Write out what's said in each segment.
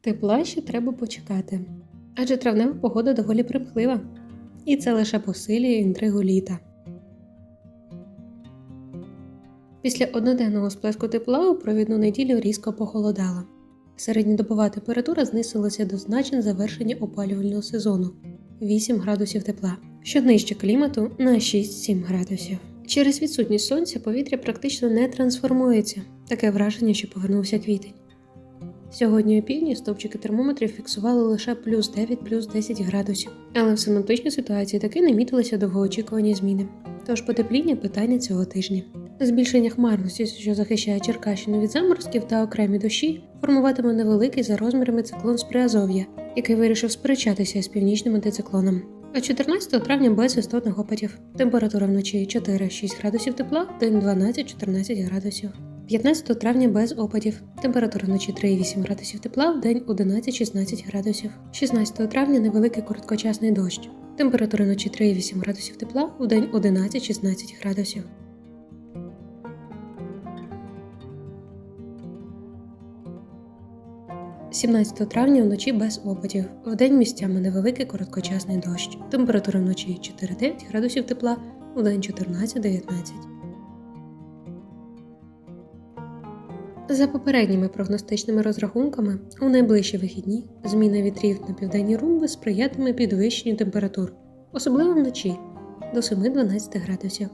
Тепла ще треба почекати, адже травнева погода доволі примхлива, і це лише посилює інтригу літа. Після одноденного сплеску тепла у провідну неділю різко похолодало. Середньодобова температура знизилася до значень завершення опалювального сезону 8 градусів тепла, що нижче клімату на 6-7 градусів. Через відсутність сонця повітря практично не трансформується. Таке враження, що повернувся квітень. Сьогодні у півдні стовпчики термометрів фіксували лише плюс 9, плюс 10 градусів, але в синоптичній ситуації таки не мітилися довгоочікувані зміни. Тож потепління питання цього тижня. Збільшення хмарності, що захищає Черкащину від заморозків та окремі дощі, формуватиме невеликий за розмірами циклон з Приазов'я, який вирішив сперечатися з північним антициклоном. А 14 травня без істотних опадів. Температура вночі 4-6 градусів тепла, день 12-14 градусів. 15 травня без опадів. Температура вночі 3,8 градусів тепла, в день 11-16 градусів. 16 травня невеликий короткочасний дощ. Температура вночі 3,8 градусів тепла, в день 11-16 градусів. – 17 травня вночі без опадів. Вдень місцями невеликий короткочасний дощ. Температура вночі 4-9 градусів тепла, вдень 14-19. За попередніми прогностичними розрахунками, у найближчі вихідні зміна вітрів на південні румби сприятиме підвищенню температур, особливо вночі до 7-12 градусів,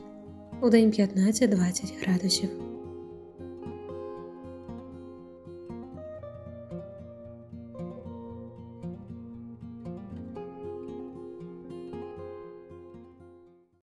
у день 15-20 градусів.